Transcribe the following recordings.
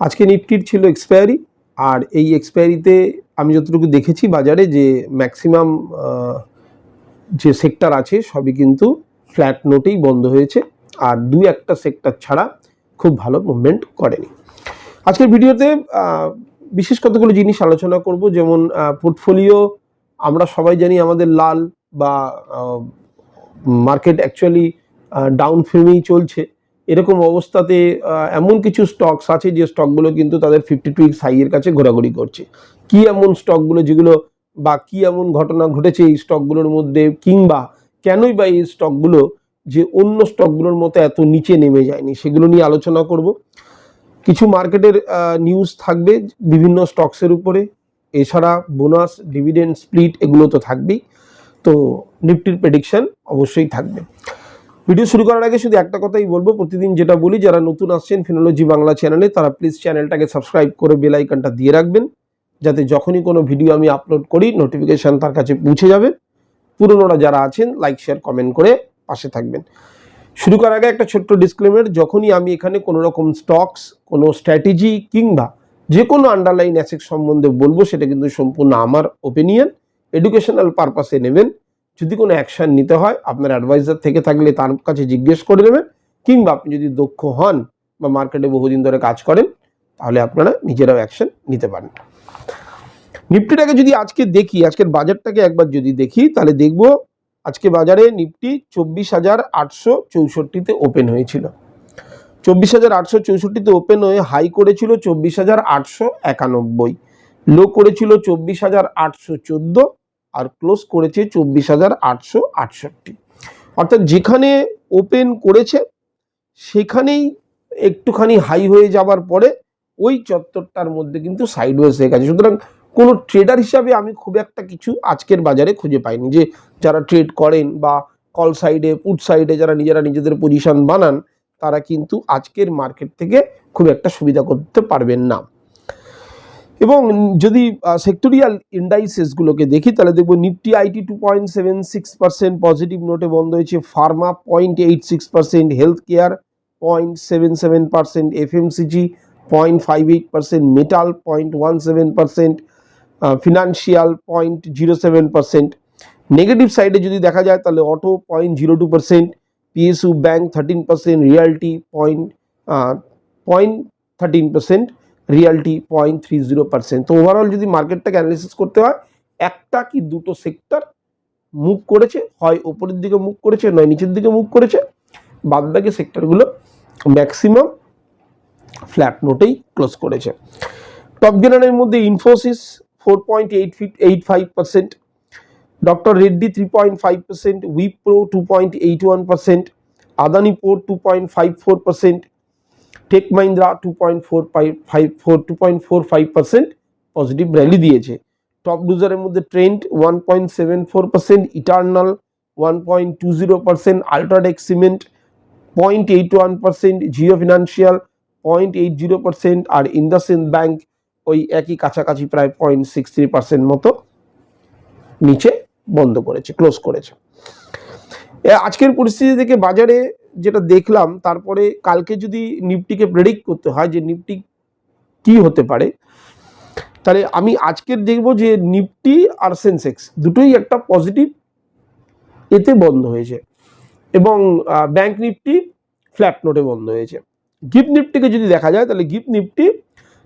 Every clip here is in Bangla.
আজকে নিফটির ছিল এক্সপায়ারি আর এই এক্সপায়ারিতে আমি যতটুকু দেখেছি বাজারে যে ম্যাক্সিমাম যে সেক্টর আছে সবই কিন্তু ফ্ল্যাট নোটেই বন্ধ হয়েছে, আর দু একটা সেক্টর ছাড়া খুব ভালো মুভমেন্ট করেনি। আজকের ভিডিওতে বিশেষ কতগুলো জিনিস আলোচনা করব, যেমন পোর্টফোলিও আমরা সবাই জানি আমাদের লাল বা মার্কেট অ্যাকচুয়ালি ডাউন ফ্রেমেই চলছে। এরকম অবস্থাতে এমন কিছু স্টকস আছে যে স্টকগুলো কিন্তু তাদের ফিফটি টু উইক্স হাইয়ের কাছে ঘোরাঘুরি করছে। কি এমন স্টকগুলো যেগুলো বা কি এমন ঘটনা ঘটেছে এই স্টকগুলোর মধ্যে কিংবা কেনই বা এই স্টকগুলো যে অন্য স্টকগুলোর মতো এত নিচে নেমে যায়নি, সেগুলো নিয়ে আলোচনা করব। কিছু মার্কেটের নিউজ থাকবে বিভিন্ন স্টকসের উপরে। এছাড়া বোনাস ডিভিডেন্ড স্প্লিট এগুলো তো থাকবেই। তো নিফটির প্রেডিকশন অবশ্যই থাকবে। ভিডিও শুরু করার আগে শুধু একটা কথাই বলব। প্রতিদিন যেটা বলি, যারা নতুন আসছেন ফিনোলজি বাংলা চ্যানেলে তারা প্লিজ চ্যানেলটাকে সাবস্ক্রাইব করে বেল আইকনটা দিয়ে রাখবেন। যাতে যখনই কোনো ভিডিও আমি আপলোড করি নোটিফিকেশন তার কাছে পৌঁছে যাবে। পুরনোরা যারা আছেন লাইক শেয়ার কমেন্ট করে পাশে থাকবেন। শুরু করার আগে একটা ছোট্ট ডিসক্লেমার যখনই আমি এখানে কোনো রকম স্টকস কোনো স্ট্র্যাটেজি কিংবা যে কোনো আন্ডারলাইন অ্যাসেট সম্বন্ধে বলব, সেটা কিন্তু সম্পূর্ণ আমার ওপিনিয়ন এডুকেশনাল পারপাসে নেবেন। যদি কোনো অ্যাকশন নিতে হয়, আপনার অ্যাডভাইজার থেকে থাকলে তার কাছে জিজ্ঞেস করে নেবেন, কিংবা আপনি যদি দক্ষ হন বা মার্কেটে বহুদিন ধরে কাজ করেন, তাহলে আপনারা নিজেরাও অ্যাকশন নিতে পারেন। নিফটিটাকে যদি আজকে দেখি, আজকের বাজারটাকে একবার যদি দেখি, তাহলে দেখব আজকে বাজারে নিফটি চব্বিশ হাজার আটশো চৌষট্টিতে ওপেন হয়েছিল। চব্বিশ হাজার আটশো চৌষট্টিতে ওপেন হয়ে হাই করেছিল চব্বিশ হাজার আটশো একানব্বই লো করেছিল চব্বিশ হাজার আটশো চোদ্দ আর ক্লোজ করেছে চব্বিশ হাজার আটশো আটষট্টি। অর্থাৎ যেখানে ওপেন করেছে, সেখানেই একটুখানি হাই হয়ে যাবার পরে ওই চত্বরটার মধ্যে কিন্তু সাইডওয়েজ হয়ে গেছে। সুতরাং কোনো ট্রেডার হিসাবে আমি খুব একটা কিছু আজকের বাজারে খুঁজে পাইনি যে যারা ট্রেড করেন বা কল সাইডে পুট সাইডে যারা নিজেরা নিজেদের পজিশন বানান, তারা কিন্তু আজকের মার্কেট থেকে খুব একটা সুবিধা করতে পারবেন না। এবং যদি সেক্টোরিয়াল ইন্ডাইসেসগুলোকে দেখি, তাহলে দেখব Nifty IT two point seven six percent positive নোটে বন্ধ হয়েছে pharma point eight six percent health care point seven seven percent FMCG point five eight percent metal point one seven percent financial point zero seven percent negative সাইডে যদি দেখা যায়, তাহলে auto point zero two percent PSU bank thirteen percent realty point point thirteen percent realty point three zero percent তো ওভারঅল যদি মার্কেটটাকে অ্যানালিসিস করতে হয়, একটা কি দুটো সেক্টর মুভ করেছে? হয় ওপরের দিকে মুভ করেছে, নয় নিচের দিকে মুভ করেছে? বাদ বাকি সেক্টরগুলো ম্যাক্সিমাম ফ্ল্যাট নোটেই ক্লোজ করেছে। টপ গেনারের মধ্যে Infosys four point eight fit eight five percent doctor Reddy three point five percent Wipro two point eight one percent Adani port two point five four percent tech Mahindra two point four five four two point four five percent positive rally দিয়েছে। টপ লুজারের মধ্যে Trent one point seven four percent Eternal one point two zero percent UltraTech cement point eight one percent Jio financial point eight zero percent আর ইন্দাসিন্দ ব্যাংক ওই একই কাছাকাছি প্রায় পয়েন্ট সিক্স থ্রি পার্সেন্ট মতো নিচে বন্ধ করেছে ক্লোজ করেছে। আজকের পরিস্থিতি থেকে বাজারে যেটা দেখলাম, তারপরে কালকে যদি নিফটিকে প্রেডিক্ট করতে হয় যে নিফটি কি হতে পারে, তাহলে আমি আজকের দেখব যে নিফটি আর সেন্সেক্স দুটোই একটা পজিটিভ এতে বন্ধ হয়েছে এবং ব্যাংক নিফটি ফ্ল্যাট নোটে বন্ধ হয়েছে। গিফট নিফটিকে যদি দেখা যায়, তাহলে গিফট নিফটি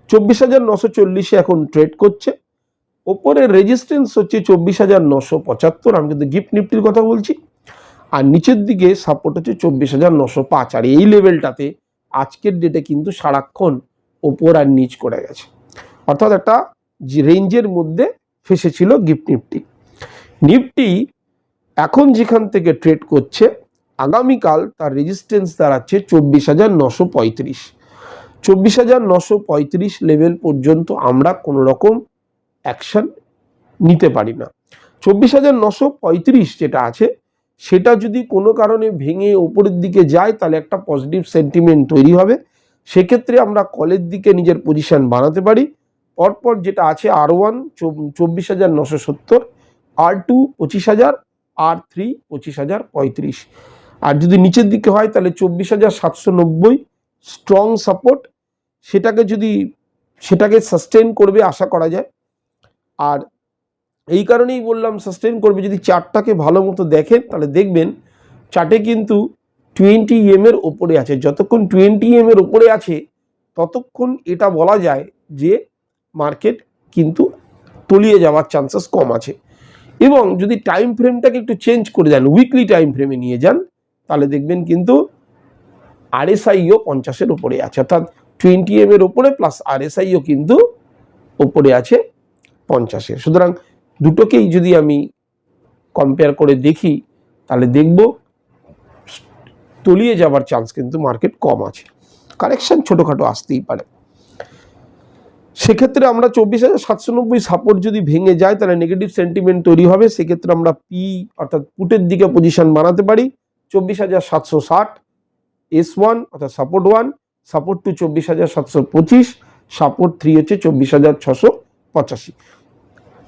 চব্বিশ হাজার নশো চল্লিশে এখন ট্রেড করছে। ওপরের রেজিস্ট্যান্স হচ্ছে চব্বিশ হাজার নশো পঁচাত্তর, আমি কিন্তু গিফট নিফটির কথা বলছি। আর নিচের দিকে সাপোর্ট হচ্ছে চব্বিশ হাজার নশো পাঁচ। আর এই লেভেলটাতে আজকের ডেটে কিন্তু সারাক্ষণ ওপর আর নিচ করে গেছে। অর্থাৎ একটা রেঞ্জের মধ্যে ফেসেছিল গিফট নিফটি নিফটি এখন যেখান থেকে ট্রেড করছে, আগামীকাল তার রেজিস্ট্যান্স দাঁড়াচ্ছে চব্বিশ হাজার নশো পঁয়ত্রিশ। চব্বিশ হাজার নশো পঁয়ত্রিশ লেভেল পর্যন্ত আমরা কোনো রকম অ্যাকশন নিতে পারি না। চব্বিশ হাজার নশো পঁয়ত্রিশ যেটা আছে সেটা যদি কোনো কারণে ভেঙে ওপরের দিকে যায়, তাহলে একটা পজিটিভ সেন্টিমেন্ট তৈরি হবে। সেক্ষেত্রে আমরা কলের দিকে নিজের পজিশন বানাতে পারি। পরপর যেটা আছে আর ওয়ান চব্বিশ হাজার নশো সত্তর আর টু পঁচিশ হাজার আর থ্রি পঁচিশ হাজার পঁয়ত্রিশ। আর যদি নিচের দিকে হয়, তাহলে চব্বিশ হাজার সাতশো নব্বই। স্ট্রং সাপোর্ট সেটাকে যদি, সেটাকে সাস্টেন করবে, আশা করা যায়। আর এই কারণেই বললাম সাস্টেন করবে। যদি চার্টটাকে ভালো মতো দেখেন, তাহলে দেখবেন চার্টে কিন্তু টোয়েন্টি এম এর ওপরে আছে। যতক্ষণ টোয়েন্টি এম এর ওপরে আছে, ততক্ষণ এটা বলা যায় যে মার্কেট কিন্তু তলিয়ে যাওয়ার চান্সেস কম আছে। এবং যদি টাইম ফ্রেমটাকে একটু চেঞ্জ করে দেন উইকলি টাইম ফ্রেমে নিয়ে যান, তাহলে দেখবেন কিন্তু আরএসআইও পঞ্চাশের ওপরে আছে। অর্থাৎ টোয়েন্টি এম এর ওপরে প্লাস আরএসআইও কিন্তু ওপরে আছে পঞ্চাশে সুতরাং দুটোকেই যদি আমি কম্পেয়ার করে দেখি, তাহলে দেখব তলিয়ে যাবার চান্স কিন্তু মার্কেট কম আছে। কারেকশন ছোটোখাটো আসতেই পারে। সেক্ষেত্রে আমরা চব্বিশ হাজার সাতশো নব্বই সাপোর্ট যদি ভেঙে যায়, তাহলে নেগেটিভ সেন্টিমেন্ট তৈরি হবে। সেক্ষেত্রে আমরা পি অর্থাৎ পুটের দিকে পজিশন বানাতে পারি। চব্বিশ হাজার সাতশো ষাট এস ওয়ান অর্থাৎ সাপোর্ট ওয়ান সাপোর্ট টু চব্বিশ হাজার সাতশো পঁচিশ সাপোর্ট থ্রি হচ্ছে চব্বিশ হাজার ছশো পঁচাশি।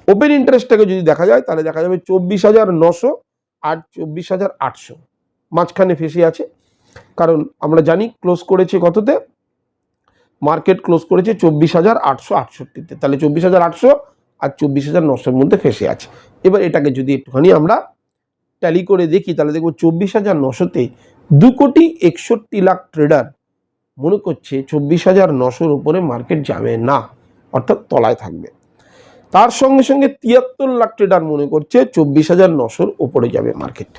ওপেন ইন্টারেস্টটাকে যদি দেখা যায়, তাহলে দেখা যাবে চব্বিশ হাজার নশো আর চব্বিশ হাজার আটশো। মাঝখানে ফেসে আছে। কারণ আমরা জানি ক্লোজ করেছে কততে? মার্কেট ক্লোজ করেছে চব্বিশ হাজার আটশো আটষট্টিতে। তাহলে চব্বিশ হাজার আটশো আর চব্বিশ হাজার নশোর মধ্যে ফেসে আছে। এবার এটাকে যদি একটুখানি আমরা ট্যালি করে দেখি, তাহলে দেখব চব্বিশ হাজার নশোতে দু কোটি একষট্টি লাখ ট্রেডার মনে করছে চব্বিশ হাজার নশোর উপরে মার্কেট যাবে না, অর্থাৎ তলায় থাকবে। তার সঙ্গে সঙ্গে তিয়াত্তর লাখ ট্রেডার মনে করছে, চব্বিশ হাজার নশোর ওপরে যাবে মার্কেট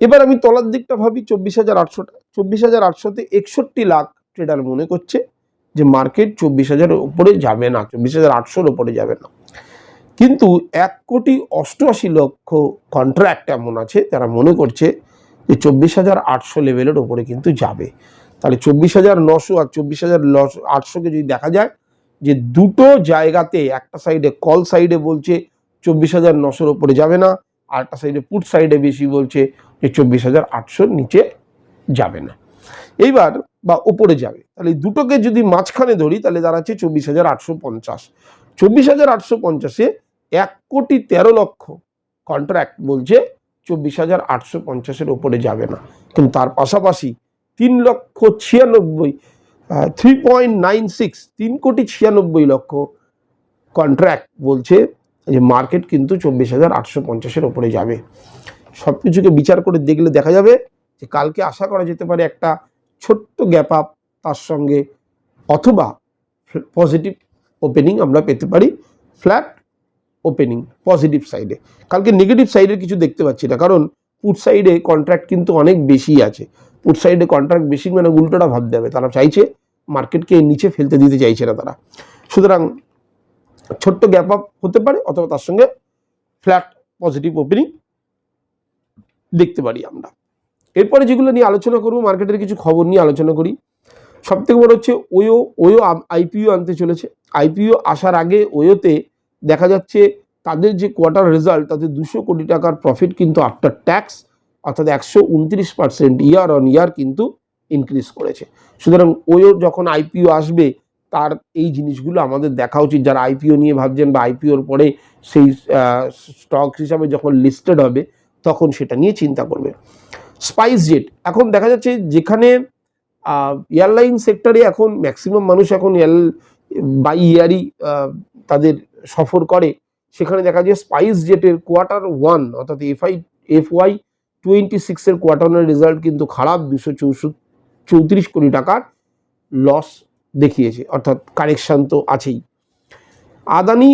এবার আমি তলার দিকটা ভাবি, চব্বিশ হাজার আটশোটা চব্বিশ হাজার আটশোতে একষট্টি লাখ ট্রেডার মনে করছে যে মার্কেট চব্বিশ হাজারের উপরে যাবে না, চব্বিশ হাজার আটশোর উপরে যাবে না। কিন্তু এক কোটি অষ্টআশি লক্ষ কন্ট্রাক্ট এমন আছে, তারা মনে করছে যে চব্বিশ হাজার আটশো লেভেলের ওপরে কিন্তু যাবে। তাহলে চব্বিশ হাজার নশো আর চব্বিশ হাজার আটশোকে যদি দেখা যায় যে দুটো জায়গাতে একটা সাইডে কল সাইডে বলছে চব্বিশ হাজার নশোর ওপরে যাবে না, আর একটা সাইডে পুট সাইডে বেশি বলছে যে চব্বিশ হাজার আটশোর নিচে যাবে না। এইবার বা ওপরে যাবে। তাহলে দুটোকে যদি মাঝখানে ধরি, তাহলে দাঁড়াচ্ছে চব্বিশ হাজার আটশো পঞ্চাশ। চব্বিশ হাজার আটশো পঞ্চাশে এক কোটি তেরো লক্ষ কন্ট্রাক্ট বলছে চব্বিশ হাজার আটশো পঞ্চাশের ওপরে যাবে না। কিন্তু তার পাশাপাশি তিন লক্ষ ছিয়ানব্বই থ্রি পয়েন্ট নাইন সিক্স তিন কোটি ছিয়ানব্বই লক্ষ কন্ট্রাক্ট বলছে যে মার্কেট কিন্তু চব্বিশ হাজার আটশো পঞ্চাশের ওপরে যাবে। সব কিছুকে বিচার করে দেখলে দেখা যাবে যে কালকে আশা করা যেতে পারে একটা ছোট্ট গ্যাপ আপ তার সঙ্গে অথবা পজিটিভ ওপেনিং আমরা পেতে পারি ফ্ল্যাট ওপেনিং পজিটিভ সাইডে কালকে নেগেটিভ সাইডের কিছু দেখতে পাচ্ছি না, কারণ পুট সাইডে কন্ট্রাক্ট কিন্তু অনেক বেশি আছে। পুট সাইডে কন্ট্রাক্ট বেশি মানে উল্টোটা ভাবতে হবে, তারা চাইছে মার্কেটকে নিচে ফেলতে দিতে চাইছে না তারা। সুতরাং ছোট্ট গ্যাপ আপ হতে পারে অথবা তার সঙ্গে ফ্ল্যাট পজিটিভ ওপেনিং দেখতে পারি আমরা। এরপরে যেগুলো নিয়ে আলোচনা করব, মার্কেটের কিছু খবর নিয়ে আলোচনা করি। সব থেকে বড় হচ্ছে ওয়ো ওয়ো আইপিও আনতে চলেছে। আইপিও আসার আগে ওয়োতে দেখা যাচ্ছে তাদের যে কোয়ার্টার রেজাল্ট তাতে দুশো কোটি টাকার প্রফিট কিন্তু আফটার ট্যাক্স অর্থাৎ একশো উনত্রিশ পার্সেন্ট ইয়ার অন ইয়ার কিন্তু ইনক্রিজ করেছে। সুতরাং ওয়োর যখন আইপিও আসবে, তার এই জিনিসগুলো আমাদের দেখা উচিত। যারা আইপিও নিয়ে ভাবছেন বা আইপিওর পরে সেই স্টক হিসাবে যখন লিস্টেড হবে, তখন সেটা নিয়ে চিন্তা করবে। স্পাইস জেট এখন দেখা যাচ্ছে যেখানে এয়ারলাইন সেক্টরে এখন ম্যাক্সিমাম মানুষ এখন এয়ার বাই ইয়ারই তাদের সফর করে। সেখানে দেখা যায় স্পাইস জেটের কোয়ার্টার ওয়ান অর্থাৎ এফআই এফ ওয়াই টোয়েন্টি সিক্সের কোয়ার্টারের রেজাল্ট কিন্তু খারাপ, দুশো চৌষট্টি চৌত্রিশ কোটি টাকার লস দেখিয়েছে, অর্থাৎ কারেকশান তো আছেই। আদানি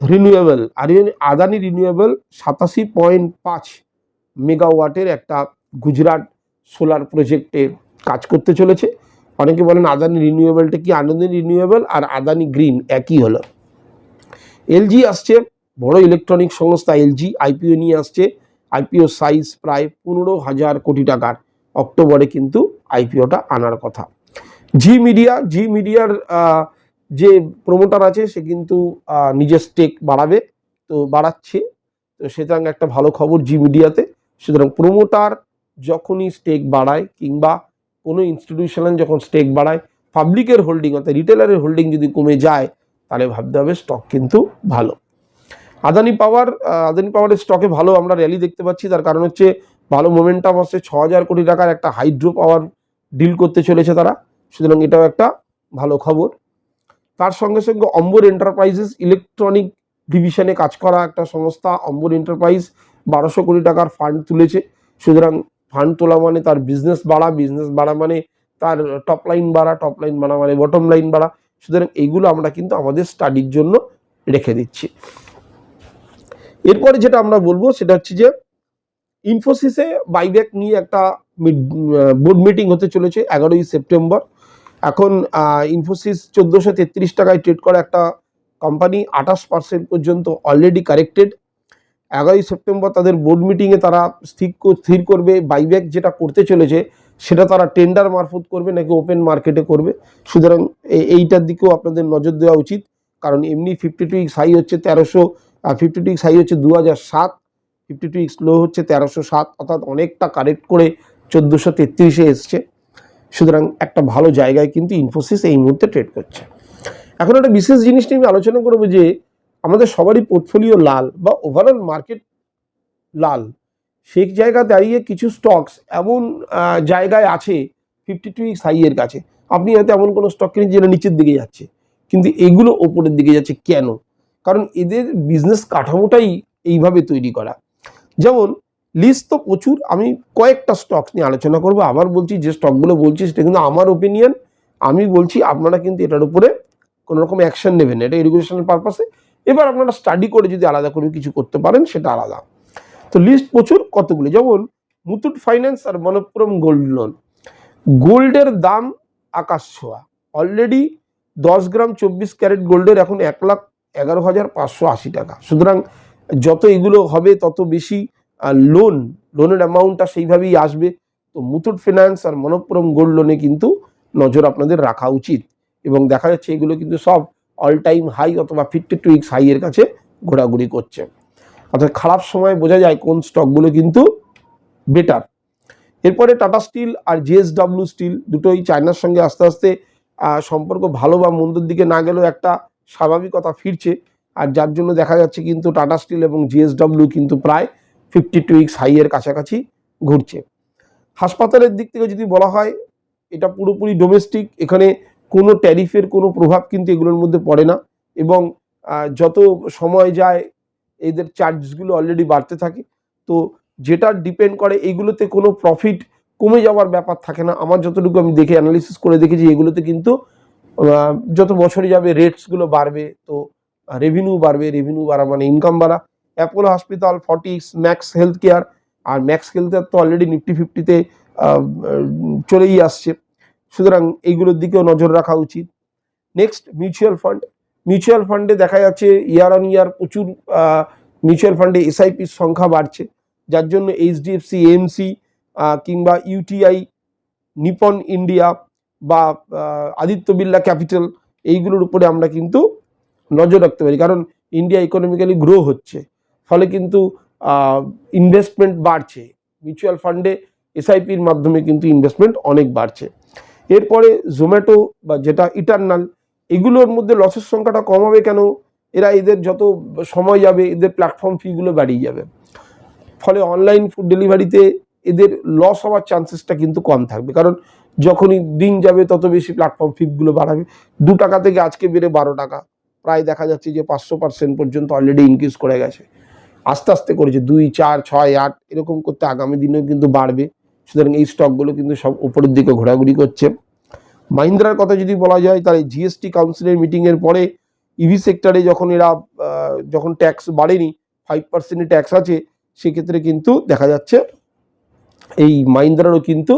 রিনিউয়েবল আদানি রিনিউয়েবল সাতাশি পয়েন্ট পাঁচ মেগাওয়াটের একটা গুজরাট সোলার প্রজেক্টে কাজ করতে চলেছে। অনেকে বলেন আদানি রিনিউয়েবলটা কি আনন্দ রিনিউয়েবল আর আদানি গ্রিন একই হলো। এলজি আসছে, বড় ইলেকট্রনিক সংস্থা এলজি আইপিও নিয়ে আসছে। আইপিও সাইজ প্রায় পনেরো হাজার কোটি টাকার। অক্টোবরে কিন্তু আইপিওটা আনার কথা। জি মিডিয়া জি মিডিয়ার যে প্রমোটার আছে, সে কিন্তু নিজের স্টেক বাড়াবে, তো বাড়াচ্ছে। তো সুতরাং একটা ভালো খবর জি মিডিয়াতে সুতরাং প্রমোটার যখনই স্টেক বাড়ায় কিংবা কোনো ইনস্টিটিউশনাল যখন স্টেক বাড়ায় পাবলিকের হোল্ডিং অর্থাৎ রিটেলারের হোল্ডিং যদি কমে যায়, তাহলে ভাবতে হবে স্টক কিন্তু ভালো। আদানি পাওয়ার আদানি পাওয়ারের স্টকে ভালো আমরা র্যালি দেখতে পাচ্ছি। তার কারণ হচ্ছে ভালো মোমেন্টাম আসছে ছ হাজার কোটি টাকার একটা হাইড্রো পাওয়ার ডিল করতে চলেছে তারা। সুতরাং এটাও একটা ভালো খবর। তার সঙ্গে সঙ্গে অম্বর এন্টারপ্রাইজেস ইলেকট্রনিক ডিভিশনে কাজ করা একটা সংস্থা, অম্বর এন্টারপ্রাইজ বারোশো কোটি টাকার ফান্ড তুলেছে। সুতরাং ফান্ড তোলা মানে তার বিজনেস বাড়া বিজনেস বাড়া মানে তার টপ লাইন বাড়া টপ লাইন বাড়া মানে বটম লাইন বাড়া। সুতরাং এইগুলো আমরা কিন্তু আমাদের স্টাডির জন্য রেখে দিচ্ছি। এরপরে যেটা আমরা বলব সেটা হচ্ছে যে ইনফোসিসে বাইব্যাক নিয়ে একটা বোর্ড মিটিং হতে চলেছে এগারোই সেপ্টেম্বর। এখন ইনফোসিস চোদ্দোশো তেত্রিশ টাকায় ট্রেড করা একটা কোম্পানি আঠাশ পার্সেন্ট পর্যন্ত অলরেডি কারেক্টেড এগারোই সেপ্টেম্বর তাদের বোর্ড মিটিংয়ে তারা স্থির স্থির করবে। বাইব্যাক যেটা করতে চলেছে, সেটা তারা টেন্ডার মারফত করবে, নাকি ওপেন মার্কেটে করবে। সুতরাং এইটার দিকেও আপনাদের নজর দেওয়া উচিত। কারণ এমনি ফিফটি টু হাই হচ্ছে তেরোশো ফিফটি টু হাই হচ্ছে দু হাজার সাত। ফিফটি টু ইক্স লো হচ্ছে তেরোশো সাত, অর্থাৎ অনেকটা কারেক্ট করে চোদ্দোশো তেত্রিশে এসছে। সুতরাং একটা ভালো জায়গায় কিন্তু ইনফোসিস এই মুহূর্তে ট্রেড করছে। এখন একটা বিশেষ জিনিস নিয়ে আমি আলোচনা করব যে, আমাদের সবারই পোর্টফোলিও লাল বা ওভারঅল মার্কেট লাল। সেই জায়গা দাঁড়িয়ে কিছু স্টকস এমন জায়গায় আছে ফিফটি টু ইক্স হাইয়ের কাছে। আপনি হয়তো এমন কোনো স্টক কিনে যেটা নিচের দিকে যাচ্ছে, কিন্তু এগুলো ওপরের দিকে যাচ্ছে কেন? কারণ এদের বিজনেস কাঠামোটাই এইভাবে তৈরি করা। যেমন লিস্ট তো প্রচুর, আমি কয়েকটা স্টকস নিয়ে আলোচনা করব, আবার বলছি যে স্টকগুলো বলছি সেটা কিন্তু আমার ওপিনিয়ন আমি বলছি আপনারা কিন্তু এটার উপরে কোনো রকম অ্যাকশন নেবেন এটা এডুকেশনাল পারপাসে এবার আপনারা স্টাডি করে যদি আলাদা করে কিছু করতে পারেন, সেটা আলাদা। তো লিস্ট প্রচুর, কতগুলো? যেমন মুথুট ফাইন্যান্স আর মনপ্পুরম গোল্ড লোন গোল্ডের দাম আকাশ ছোঁয়া। অলরেডি দশ গ্রাম চব্বিশ ক্যারেট গোল্ডের এখন এক লাখ এগারো হাজার পাঁচশো আশি টাকা। সুতরাং যত এগুলো হবে, তত বেশি লোন লোনের অ্যামাউন্টটা সেইভাবেই আসবে। তো মুথুট ফিনান্স আর মনপ্পুরম গোল্ড লোনে কিন্তু নজর আপনাদের রাখা উচিত। এবং দেখা যাচ্ছে এগুলো কিন্তু সব অল টাইম হাই অথবা ফিফটি টু উইক্স হাইয়ের কাছে ঘোরাঘুরি করছে। অর্থাৎ খারাপ সময় বোঝা যায় কোন স্টকগুলো কিন্তু বেটার এরপরে টাটা স্টিল আর জিএসডাব্লিউ স্টিল দুটোই চায়নার সঙ্গে আস্তে আস্তে সম্পর্ক ভালো বা মন্দর দিকে না গেলেও একটা স্বাভাবিকতা ফিরছে। আর যার জন্য দেখা যাচ্ছে কিন্তু টাটা স্টিল এবং জিএসডাব্লিউ কিন্তু প্রায় ফিফটি টু উইক্স হাইয়ের কাছাকাছি ঘুরছে। হাসপাতালের দিক থেকে যদি বলা হয়, এটা পুরোপুরি ডোমেস্টিক এখানে কোনো ট্যারিফের কোনো প্রভাব কিন্তু এগুলোর মধ্যে পড়ে না এবং যত সময় যায়, এদের চার্জগুলো অলরেডি বাড়তে থাকে। তো যেটা ডিপেন্ড করে, এগুলোতে কোনো প্রফিট কমে যাওয়ার ব্যাপার থাকে না। আমার যতটুকু আমি দেখে অ্যানালিসিস করে দেখেছি, এগুলোতে কিন্তু যত বছরে যাবে রেটসগুলো বাড়বে। তো রেভিনিউ বাড়বে রেভিনিউ বাড়া মানে ইনকাম বাড়া। Apollo hospital Fortis max health care আর ম্যাক্স হেলথ কেয়ার তো অলরেডি নিফটি ফিফটিতে চলেই আসছে। সুতরাং এইগুলোর দিকেও নজর রাখা উচিত। নেক্সট মিউচুয়াল ফান্ড মিউচুয়াল ফান্ডে দেখা যাচ্ছে ইয়ার অন ইয়ার প্রচুর মিউচুয়াল ফান্ডে এসআইপির সংখ্যা বাড়ছে। যার জন্য এইচডিএফসি এমসি কিংবা ইউটিআই নিপন ইন্ডিয়া বা আদিত্য বিড়লা ক্যাপিটাল, এইগুলোর উপরে আমরা কিন্তু নজর রাখতে পারি। কারণ ইন্ডিয়া ইকোনমিক্যালি গ্রো হচ্ছে। ফলে কিন্তু ইনভেস্টমেন্ট বাড়ছে। মিউচুয়াল ফান্ডে এসআইপির মাধ্যমে কিন্তু ইনভেস্টমেন্ট অনেক বাড়ছে। এরপরে জোম্যাটো বা যেটা ইটার্নাল এগুলোর মধ্যে লসের সংখ্যাটা কম হবে কেন? এরা এদের যত সময় যাবে, এদের প্ল্যাটফর্ম ফিগুলো বাড়িয়ে যাবে। ফলে অনলাইন ফুড ডেলিভারিতে এদের লস হওয়ার চান্সেসটা কিন্তু কম থাকবে। কারণ যখনই দিন যাবে, তত বেশি প্ল্যাটফর্ম ফিগুলো বাড়াবে। দু টাকা থেকে আজকে বেড়ে বারো টাকা। প্রায় দেখা যাচ্ছে যে পাঁচশো পার্সেন্ট পর্যন্ত অলরেডি ইনক্রিজ করে গেছে। আস্তে আস্তে করেছে, দুই, চার, ছয়, আট, এরকম করতে আগামী দিনেও কিন্তু বাড়বে। সুতরাং এই স্টকগুলো কিন্তু সব উপরের দিকে ঘোরাঘুরি করছে। মাহিন্দ্রার কথা যদি বলা যায়, তাহলে জিএসটি কাউন্সিলের মিটিংয়ের পরে ইভি সেক্টরে যখন এরা যখন ট্যাক্স বাড়েনি ফাইভ পার্সেন্টের ট্যাক্স আছে, সেক্ষেত্রে কিন্তু দেখা যাচ্ছে এই মাহিন্দ্রারও কিন্তু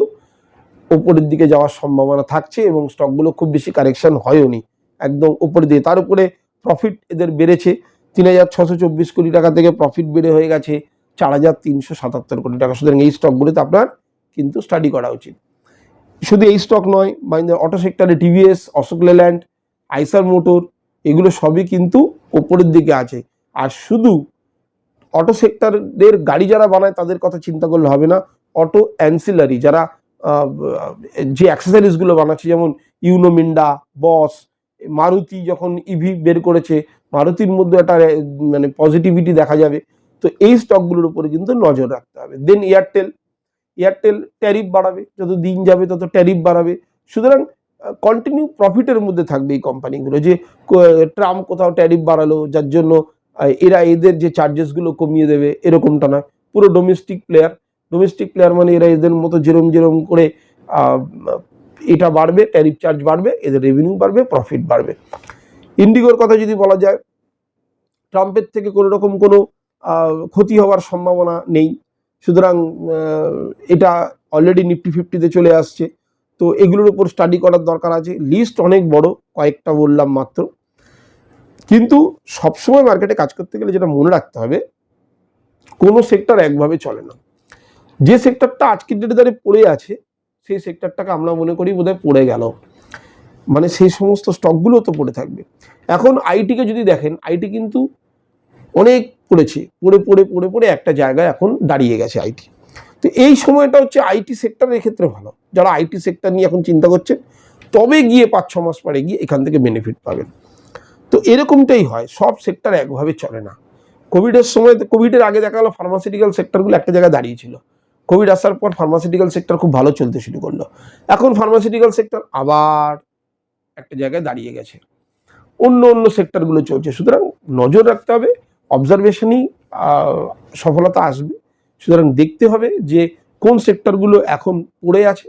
ওপরের দিকে যাওয়ার সম্ভাবনা থাকছে এবং স্টকগুলো খুব বেশি কারেকশন হয়ওনি একদম উপরে দিয়ে। তার উপরে প্রফিট এদের বেড়েছে। তিন হাজার ছশো চব্বিশ কোটি টাকা থেকে প্রফিট বেড়ে হয়ে গেছে চার হাজার তিনশো সাতাত্তর কোটি টাকা। সুতরাং এই স্টকগুলোতে আপনার কিন্তু স্টাডি করা উচিত। শুধু এই স্টক নয়, মাহিন্দ্রা অটো সেক্টরে TVS Ashok Leyland, Eicher motor, এগুলো সবই কিন্তু ওপরের দিকে আছে। আর শুধু অটো সেক্টরের গাড়ি যারা বানায় তাদের কথা চিন্তা করলে হবে না। অটো অ্যান্সিলারি যারা যে অ্যাক্সেসারিজগুলো বানাচ্ছে, যেমন ইউনোমিন্ডা বস মারুতি যখন ইভি বের করেছে, মারুতির মধ্যে একটা মানে পজিটিভিটি দেখা যাবে। তো এই স্টকগুলোর উপরে কিন্তু নজর রাখতে হবে। দেন এয়ারটেল এয়ারটেল ট্যারিফ বাড়াবে। যত দিন যাবে তত ট্যারিফ বাড়াবে। সুতরাং কন্টিনিউ প্রফিটের মধ্যে থাকবে এই কোম্পানিগুলো যে ট্রাম কোথাও ট্যারিফ বাড়ালো, যার জন্য এরা এদের যে চার্জেসগুলো কমিয়ে দেবে, এরকমটা না। পুরো ডোমেস্টিক প্লেয়ার ডোমেস্টিক প্লেয়ার মানে এরা এদের মতো যেরম যেরম করে এটা বাড়বে ট্যারিফ চার্জ বাড়বে, এদের রেভিনিউ বাড়বে প্রফিট বাড়বে। ইন্ডিগোর কথা যদি বলা যায় ট্রাম্পের থেকে কোনো রকম কোনো ক্ষতি হওয়ার সম্ভাবনা নেই। সুতরাং এটা অলরেডি নিফটি ফিফটিতে চলে আসছে। তো এগুলোর উপর স্টাডি করার দরকার আছে। লিস্ট অনেক বড়, কয়েকটা বললাম মাত্র। কিন্তু সবসময় মার্কেটে কাজ করতে গেলে যেটা মনে রাখতে হবে, কোনো সেক্টর একভাবে চলে না। যে সেক্টরটা আজকের ডেটে দাঁড়িয়ে পড়ে আছে সেই সেক্টরটাকে আমরা মনে করি বোধহয় পড়ে গেল। মানে সেই সমস্ত স্টকগুলো তো পড়ে থাকবে। এখন আইটিকে যদি দেখেন আইটি কিন্তু অনেক পড়েছে। পড়ে পড়ে পড়ে পড়ে একটা জায়গায় এখন দাঁড়িয়ে গেছে আইটি তো এই সময়টা হচ্ছে আইটি সেক্টরের ক্ষেত্রে ভালো। যারা আইটি সেক্টর নিয়ে এখন চিন্তা করছে, তবে গিয়ে পাঁচ, ছ মাস পরে গিয়ে এখান থেকে বেনিফিট পাবেন। তো এরকমটাই হয়, সব সেক্টর একভাবে চলে না। কোভিডের সময় কোভিডের আগে দেখা গেলো ফার্মাসিউটিক্যাল সেক্টরগুলো একটা জায়গায় দাঁড়িয়েছিল কোভিড আসার পর ফার্মাসিউটিক্যাল সেক্টর খুব ভালো চলতে শুরু করল। এখন ফার্মাসিউটিক্যাল সেক্টর আবার একটা জায়গায় দাঁড়িয়ে গেছে। অন্য অন্য সেক্টরগুলো চলছে। সুতরাং নজর রাখতে হবে অবজারভেশনই সফলতা আসবে। সুতরাং দেখতে হবে যে কোন সেক্টরগুলো এখন পড়ে আছে,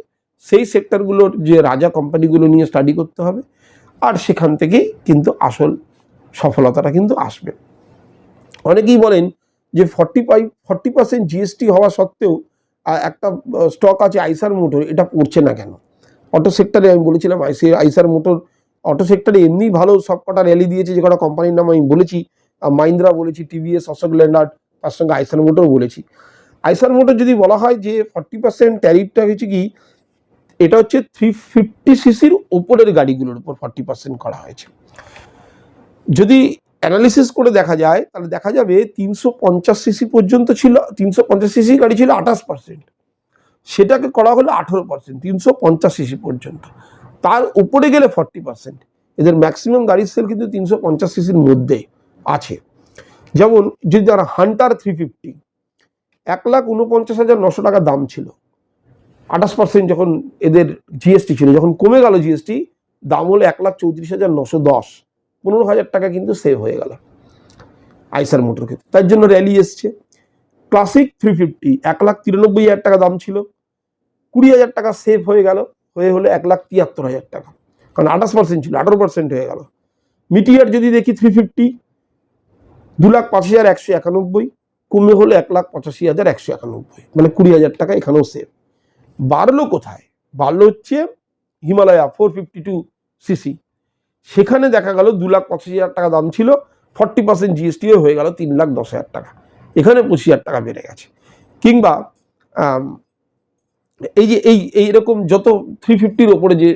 সেই সেক্টরগুলোর যে রাজা কোম্পানিগুলো নিয়ে স্টাডি করতে হবে, আর সেখান থেকেই কিন্তু আসল সফলতাটা কিন্তু আসবে। অনেকেই বলেন যে forty five forty percent GST হওয়া সত্ত্বেও একটা স্টক আছে আইসার মোটর, এটা পড়ছে না কেন? অটো সেক্টরে আমি বলেছিলাম, আইসি, আইসার মোটর অটো সেক্টরে এমনি ভালো সব কটা র্যালি দিয়েছে, যে কটা কোম্পানির নাম আমি বলেছি মাহিন্দ্রা বলেছি টিভিএস অশোক ল্যান্ডার্ড তার সঙ্গে আইসার মোটর বলেছি। আইসার মোটর যদি বলা হয় যে ফর্টি পার্সেন্ট ট্যারিফটা হচ্ছে কি, এটা হচ্ছে থ্রি ফিফটি সিসির ওপরের গাড়িগুলোর উপর ফর্টি পার্সেন্ট করা হয়েছে। যদি অ্যানালিসিস করে দেখা যায়, তাহলে দেখা যাবে তিনশো পঞ্চাশ সিসি পর্যন্ত ছিল, তিনশো পঞ্চাশ সিসি গাড়ি ছিল আঠাশ পার্সেন্ট সেটাকে করা হলো আঠেরো পার্সেন্ট তিনশো পঞ্চাশ সিসি পর্যন্ত। তার উপরে গেলে ফর্টি পার্সেন্ট এদের ম্যাক্সিমাম গাড়ির সেল কিন্তু তিনশো পঞ্চাশ সিসির মধ্যে আছে। যেমন, যদি যারা হান্টার থ্রি ফিফটি এক লাখ উনপঞ্চাশ হাজার নশো টাকা দাম ছিল। আঠাশ পার্সেন্ট যখন এদের জিএসটি ছিল, যখন কমে গেল জিএসটি দাম হলো এক লাখ চৌত্রিশ হাজার নশো দশ। পনেরো হাজার টাকা কিন্তু সেভ হয়ে গেল আইসার মোটর ক্ষেত্রে। তার জন্য র্যালি এসছে। ক্লাসিক থ্রি ফিফটি এক লাখ তিরানব্বই হাজার টাকা দাম ছিল। কুড়ি হাজার টাকা সেভ হয়ে গেল। হয়ে হলো এক লাখ তিয়াত্তর হাজার টাকা। কারণ আঠাশ পার্সেন্ট ছিল, আঠারো পার্সেন্ট হয়ে গেল। মিটিয়ার যদি দেখি থ্রি ফিফটি দু লাখ পাঁচ হাজার একশো একানব্বই, কমে হলো এক লাখ পঁচাশি হাজার একশো একানব্বই। মানে কুড়ি হাজার টাকা এখানেও সেভ বাড়লো কোথায়? বাড়লো হচ্ছে Himalaya four fifty two CC সেখানে দেখা গেল দু লাখ পঁচিশ হাজার টাকা দাম ছিল ফর্টি পার্সেন্ট জিএসটিও হয়ে গেল তিন লাখ দশ হাজার টাকা। এখানে পঁচিশ হাজার টাকা বেড়ে গেছে। কিংবা এই যে এই এইরকম যত থ্রি ফিফটির ওপরে যে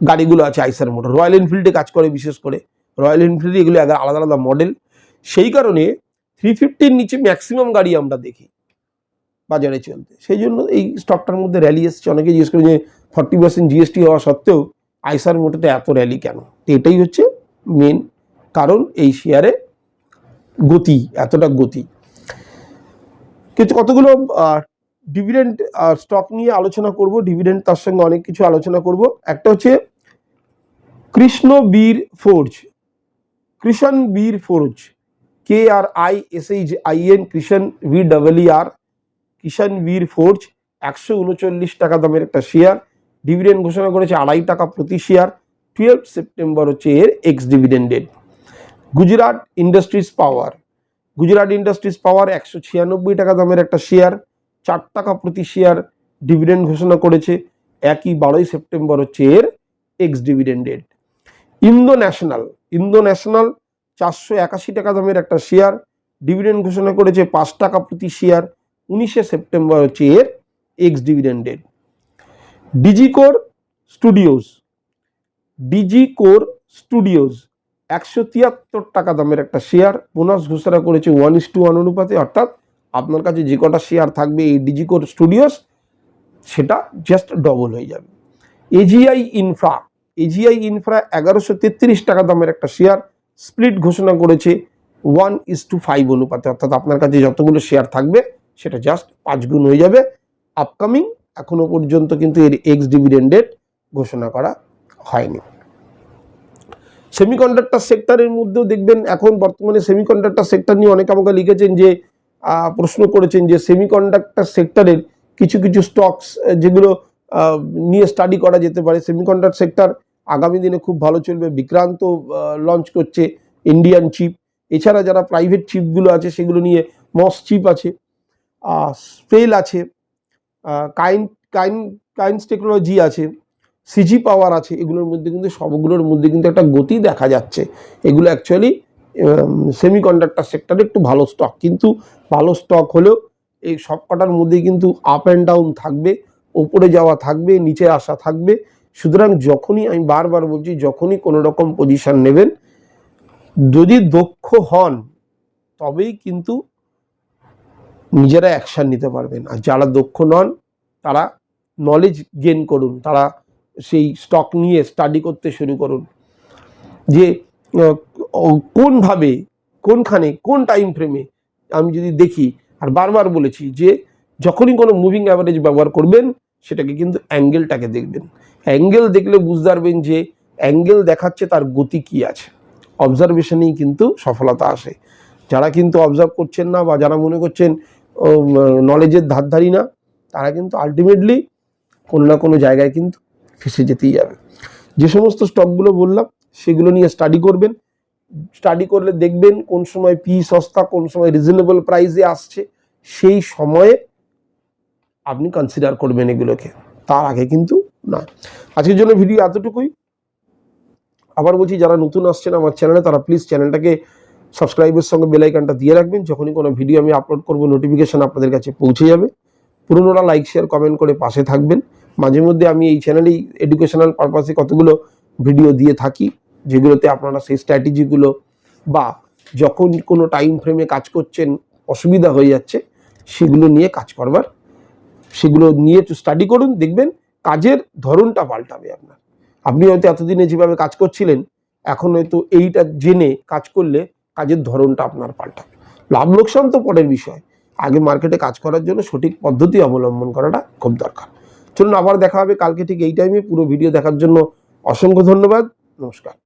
গাড়িগুলো আছে আইসার মোটর, রয়্যাল এনফিল্ডে কাজ করে বিশেষ করে, রয়্যাল এনফিল্ডে এগুলো আলাদা আলাদা মডেল সেই কারণে থ্রি ফিফটির নিচে ম্যাক্সিমাম গাড়ি আমরা দেখি বাজারে চলতে। সেই জন্য এই স্টকটার মধ্যে র্যালি এসছে। অনেকে জিজ্ঞেস করে যে ফর্টি পার্সেন্ট জিএসটি হওয়া সত্ত্বেও আইসার মোটরতে এত র্যালি কেন? এটাই হচ্ছে মেন কারণ এই শেয়ারে গতি, এতটা গতি। কিছু কতগুলো ডিভিডেন্ড স্টক নিয়ে আলোচনা করব ডিভিডেন্ড তার সঙ্গে অনেক কিছু আলোচনা করব। একটা হচ্ছে Krishna Bir forge, Krishan Bir forge K R I S H I N Krishan V double R Kishan Bir forge, একশো উনচল্লিশ টাকা দামের একটা শেয়ার ডিভিডেন্ড ঘোষণা করেছে আড়াই টাকা প্রতি শেয়ার টুয়েলভ সেপ্টেম্বর হচ্ছে এর ex dividend date Gujarat industries power Gujarat industries power একশো ছিয়ানব্বই টাকা দামের একটা শেয়ার চার টাকা প্রতি শেয়ার ডিভিডেন্ড ঘোষণা করেছে। একই বারোই সেপ্টেম্বর হচ্ছে এর ex dividend date Indo national Indo national চারশো একাশি টাকা দামের একটা শেয়ার ডিভিডেন্ড ঘোষণা করেছে পাঁচ টাকা প্রতি শেয়ার উনিশে সেপ্টেম্বর হচ্ছে এর ex dividend date Digicore studios. Digicore studios. একশো তিয়াত্তর টাকা দামের একটা শেয়ার। বোনাস ঘোষণা করেছে ওয়ান ইস টু ওয়ান অনুপাতে। অর্থাৎ আপনার কাছে যে কটা শেয়ার থাকবে এই ডিজিকোর স্টুডিওস, সেটা জাস্ট ডবল হয়ে যাবে। AGI infra. এজিআই ইনফ্রা এগারোশো তেত্রিশ টাকা দামের একটা শেয়ার। স্প্লিট ঘোষণা করেছে ওয়ান ইস টু ফাইভ অনুপাতে। অর্থাৎ আপনার কাছে যতগুলো শেয়ার থাকবে, সেটা জাস্ট পাঁচ গুণ হয়ে যাবে। আপকামিং এখনও পর্যন্ত কিন্তু এর এক্স ডিভিডেন্ড ডেট ঘোষণা করা হয়নি। সেমিকন্ডাক্টর সেক্টরের মধ্যেও দেখবেন এখন বর্তমানে সেমিকন্ডাক্টর সেক্টর নিয়ে অনেকে আমাকে লিখেছেন যে প্রশ্ন করেছেন যে সেমিকন্ডাক্টর সেক্টরের কিছু কিছু স্টকস যেগুলো নিয়ে স্টাডি করা যেতে পারে। সেমিকন্ডাক্টর সেক্টর আগামী দিনে খুব ভালো চলবে। বিক্রান্ত লঞ্চ করছে ইন্ডিয়ান চিপ এছাড়া যারা প্রাইভেট চিপগুলো আছে, সেগুলো নিয়ে মস চিপ আছে। স্পেল আছে। কাইন কাইন, কাইন্স টেকনোলজি আছে, সিজি পাওয়ার আছে, এগুলোর মধ্যে কিন্তু সবগুলোর মধ্যে কিন্তু একটা গতি দেখা যাচ্ছে। এগুলো অ্যাকচুয়ালি সেমিকন্ডাক্টর সেক্টরে একটু ভালো স্টক কিন্তু ভালো স্টক হলেও এই সব কটার মধ্যে কিন্তু আপ অ্যান্ড ডাউন থাকবে, ওপরে যাওয়া থাকবে, নিচে আসা থাকবে। সুতরাং যখনই আমি বারবার বলছি, যখনই কোনো রকম পজিশন নেবেন, যদি দক্ষ হন, তবেই কিন্তু নিজেরা অ্যাকশান নিতে পারবেন। আর যারা দক্ষ নন, তারা নলেজ গেন করুন। তারা সেই স্টক নিয়ে স্টাডি করতে শুরু করুন। যে কোনভাবে, কোনখানে, কোন টাইম ফ্রেমে আমি যদি দেখি, আর বারবার বলেছি যে, যখনই কোনো মুভিং অ্যাভারেজ ব্যবহার করবেন, সেটাকে কিন্তু অ্যাঙ্গেলটাকে দেখবেন। অ্যাঙ্গেল দেখলে বুঝতে পারবেন যে অ্যাঙ্গেল দেখাচ্ছে তার গতি কি আছে। অবজারভেশনেই কিন্তু সফলতা আসে। যারা কিন্তু অবজার্ভ করছেন না বা যারা মনে করছেন নলেজের ধারধারি না, তারা কিন্তু আলটিমেটলি কোনো না কোনো জায়গায় কিন্তু ফেসে যেতেই যাবে। যে সমস্ত স্টকগুলো বললাম, সেগুলো নিয়ে স্টাডি করবেন। স্টাডি করলে দেখবেন কোন সময় পি সস্তা, কোন সময় রিজনেবল প্রাইসে আসছে। সেই সময়ে আপনি কনসিডার করবেন এগুলোকে। তার আগে কিন্তু না। আজকের জন্য ভিডিও এতটুকুই। আবার বলছি, যারা নতুন আসছেন আমার চ্যানেলে তারা প্লিজ চ্যানেলটাকে সাবস্ক্রাইবের সঙ্গে বেলাইকানটা দিয়ে রাখবেন। যখনই কোনো ভিডিও আমি আপলোড করব নোটিফিকেশান আপনাদের কাছে পৌঁছে যাবে। পুরনোরা লাইক শেয়ার কমেন্ট করে পাশে থাকবেন। মাঝে মধ্যে আমি এই চ্যানেলেই এডুকেশনাল পারপাসে কতগুলো ভিডিও দিয়ে থাকি, যেগুলোতে আপনারা সেই স্ট্র্যাটেজিগুলো বা যখন কোনো টাইম ফ্রেমে কাজ করছেন, অসুবিধা হয়ে যাচ্ছে, সেগুলো নিয়ে কাজ করবার। সেগুলো নিয়ে একটু স্টাডি করুন, দেখবেন কাজের ধরনটা পাল্টাবে আপনার। আপনি হয়তো এতদিনে যেভাবে কাজ করছিলেন, এখন হয়তো এইটা জেনে কাজ করলে কাজের ধরনটা আপনার পাল্টাবে। লাভ লোকসান তো পরের বিষয়। আগে মার্কেটে কাজ করার জন্য সঠিক পদ্ধতি অবলম্বন করাটা খুব দরকার। চলুন আবার দেখা হবে কালকে ঠিক এই টাইমে পুরো ভিডিও দেখার জন্য অসংখ্য ধন্যবাদ। নমস্কার।